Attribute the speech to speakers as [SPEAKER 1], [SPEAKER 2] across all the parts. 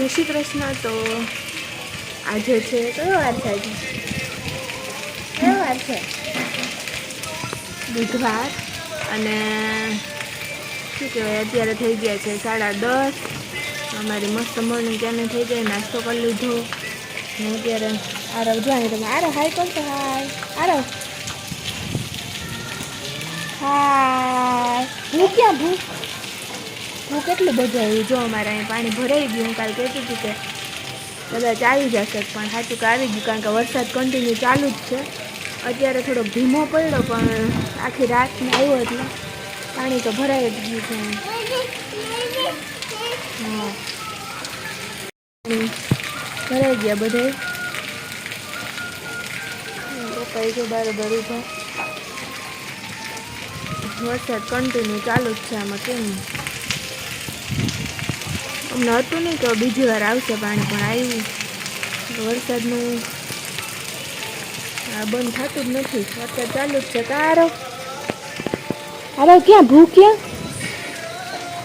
[SPEAKER 1] જય શ્રી કૃષ્ણ તો આજે છે, કયો વાર છે આજે? કયો વાર છે? બુધવાર અને શું કહેવાય, અત્યારે થઈ ગયા છે સાડા દસ. અમારી મસ્ત મોર્નિંગ ક્યાંને થઈ જાય, નાસ્તો કરી લીધો. ને અત્યારે આરવ જોવાની તમે આરવ, હાય કરતો હાય. આરવ. હાય. ભૂ ક્યાં ભૂ હું કેટલું બધું આવ્યું? જો અમારે અહીં પાણી ભરાઈ ગયું, હું કાલે કહેતી હતી કે કદાચ આવી જશે, પણ સાચું કે આવી ગયું, કારણ કે વરસાદ કન્ટિન્યુ ચાલુ જ છે. અત્યારે થોડો ધીમો પડ્યો, પણ આખી રાતને આવ્યો એટલે પાણી તો ભરાઈ જ ગયું છે. હા. ભરાઈ ગયા બધે. કઈ જો બરાબર ઊભા. વરસાદ કન્ટિન્યુ ચાલુ જ છે આમાં, કેમ? અમને હતું નહીં કે બીજી વાર આવશે પાણી પણ આવ્યું વરસાદનું આ બંધ થતું જ નથી. વરસાદ ચાલુ જ છે. કારો આરવ ક્યાં? ભૂ ક્યાં?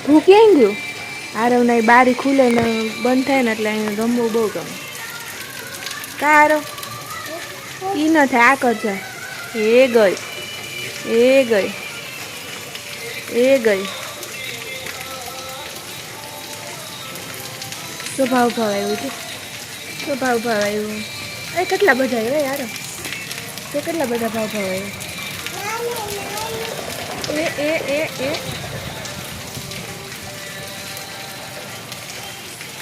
[SPEAKER 1] ભૂ ક્યાં ગયું? આરવ ને બારી ખુલે ને બંધ થાય ને એટલે અહીંયા રમવું બહુ ગમે. કારો ઈ ન થાય આ કરશે એ ગઈ એ ગઈ એ ગઈ. શું ભાવ ભાવ આવ્યું છે શું ભાવ ભાવ આવ્યું એ કેટલા બધા આવ્યા યાર તે કેટલા બધા ભાવ ભાવ આવ્યું એ એ એ એ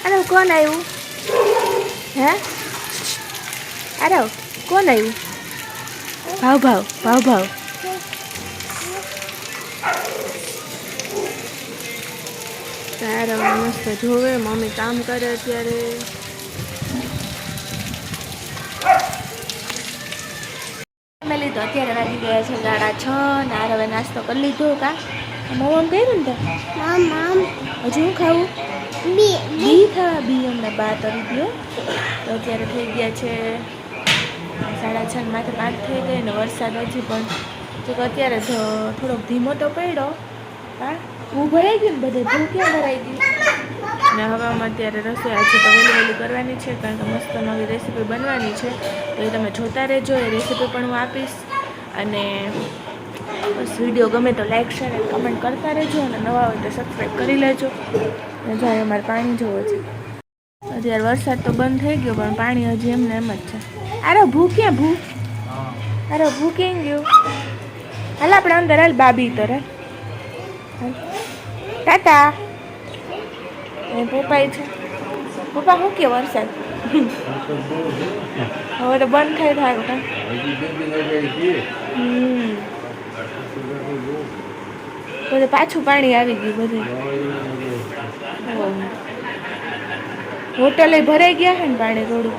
[SPEAKER 1] અરે કોણ આવ્યું હે અરે કોણ આવ્યું ભાવ ભાવ ભાવ ભાવ તારે હવે મસ્ત જોવે મમ્મી કામ કરે અત્યારે. મેં લીધો અત્યારે વાગી ગયા છે સાડા છ ને આ હવે નાસ્તો કરી લીધો કા? મમ્મી કર્યું ને આમ
[SPEAKER 2] મામ મામ
[SPEAKER 1] હજુ હું ખાવું?
[SPEAKER 2] બી
[SPEAKER 1] બી. ખાવા બી અમને બા કરી દો તો અત્યારે થઈ ગયા છે સાડા છ ને માથે પાંચ થઈ ગઈ ને વરસાદ હજી પણ. જો કે અત્યારે થોડોક ધીમો તો પડ્યો. હા? હું ભરાઈ ગયું ને બધે? ભૂ ક્યાં ભરાઈ ગયું ને હવે અમે અત્યારે રસોઈ આજે તો વહેલી વહેલી કરવાની છે કારણ કે મસ્ત નવી રેસીપી બનવાની છે. તો એ તમે જોતા રહેજો એ રેસીપી પણ હું આપીશ. અને બસ વીડિયો ગમે તો લાઇક શેર અને કમેન્ટ કરતા રહેજો અને નવા હોય તો સબસ્ક્રાઈબ કરી લેજો. અને જ્યારે અમારે પાણી જોવો છે. અત્યારે વરસાદ તો બંધ થઈ ગયો પણ પાણી હજી એમને એમ જ છે. અરે ભૂ ક્યાં ભૂ? અરે ભૂ ક્યાં ગયું? હાલ આપણે અંદર હાલ બાબી તો રે હાલ. ટાટા. એ પપ્પાએ છે. પપ્પા શું કે વરસાદ? હવે તો બંધ થઈ થાય? હમ. બધે પાછું પાણી આવી ગયું બધે. હોટલે ભરાઈ ગયા છે ને પાણી થોડુંક?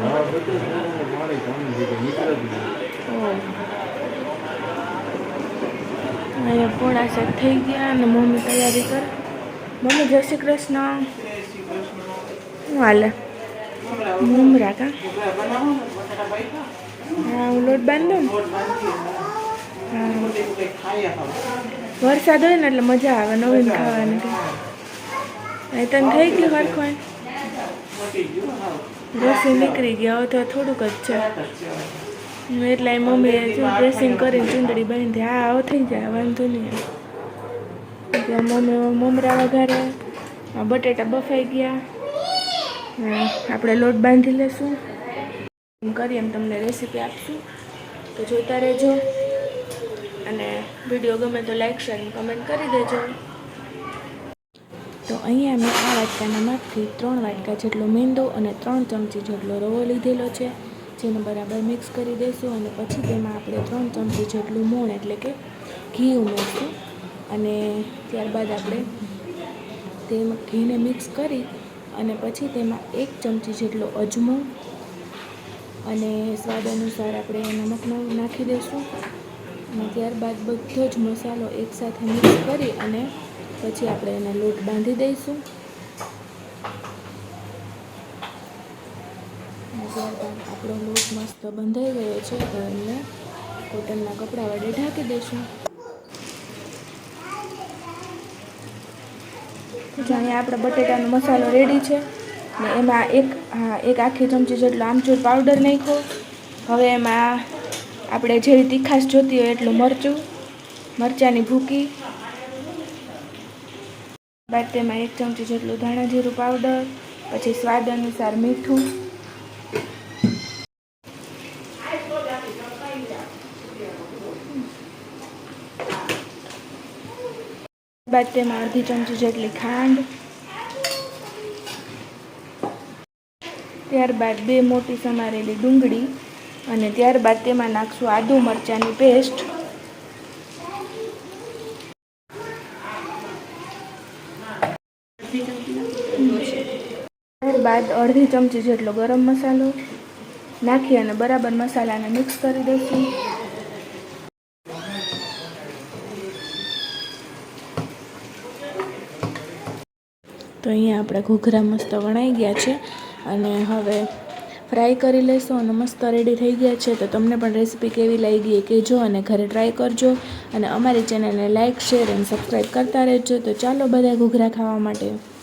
[SPEAKER 1] અહીંયા પૂર્ણા સેટ થઈ ગયા અને મમ્મી તૈયારી કર. મમ્મી, જય શ્રી કૃષ્ણ. હાલે. મુમરા કા? હા, હું લોટ બાંધો ને? વરસાદ હોય ને એટલે મજા આવે, નવીન ખાવાની અહીં તને થઈ ગયું હરખણ રસી નીકળી ગયા, હવે થોડુંક જ છે. એટલે એ મમ્મીએ જો ડ્રેસિંગ કરીને ચૂંટણી બાંધી. હા આવો થઈ જાય વાંધો નહીં એટલે મમ્મી મમરા વઘારે બટેટા બફાઈ ગયા. આપણે લોટ બાંધી લેશું. એમ કરી એમ તમને રેસીપી આપશું. તો જોતા રહેજો. અને વીડિયો ગમે તો લાઈક શેર અને કમેન્ટ કરી દેજો. તો અહીંયા મેં આ વાટકાના માપથી ત્રણ વાટકા જેટલો મેંદો અને ત્રણ ચમચી જેટલો રવો લીધેલો છે. જેને બરાબર મિક્સ કરી દઈશું અને પછી તેમાં આપણે ત્રણ ચમચી જેટલું મોણ એટલે કે ઘી ઉમેરશું. અને ત્યારબાદ આપણે તેમાં ઘીને મિક્સ કરી અને પછી તેમાં એક ચમચી જેટલો અજમો અને સ્વાદ અનુસાર આપણે નમકનો નાખી દઈશું. અને ત્યારબાદ બધો જ મસાલો એકસાથે મિક્સ કરી અને પછી આપણે એને લોટ બાંધી દઈશું અને ત્યારબાદ આપણો લોટ મસ્ત બંધાઈ ગયો છે, તો એમને કોટનના કપડા વડે ઢાંકી દઈશું. અહીંયા આપણા બટેટાનો મસાલો રેડી છે, ને એમાં એક, હા, એક આખી ચમચી જેટલો આમચૂર પાવડર નાખ્યો. હવે એમાં આપણે જેવી તીખાશ જોતી હોય એટલું મરચું, મરચાંની ભૂકી. બાદ તેમાં એક ચમચી જેટલું ધાણા જીરું પાવડર પછી સ્વાદ અનુસાર મીઠું. બાદ તેમાં અડધી ચમચી જેટલી ખાંડ ત્યારબાદ બે મોટી સમારેલી ડુંગળી અને ત્યારબાદ તેમાં નાખશું આદુ મરચાંની પેસ્ટ. ત્યારબાદ અડધી ચમચી જેટલો ગરમ મસાલો નાખી અને બરાબર મસાલાને મિક્સ કરી દઈશું. તો અહીંયા આપણે ઘૂઘરા મસ્ત વણાઈ ગયા છે અને હવે ફ્રાય કરી લેશો અને મસ્ત રેડી થઈ ગયા છે. તો તમને પણ રેસીપી કેવી લાગી એ કહેજો અને ઘરે ટ્રાય કરજો. અને અમારી ચેનલને લાઇક શેર અને સબસ્ક્રાઈબ કરતા રહેજો. તો ચાલો બધા ઘૂઘરા ખાવા માટે.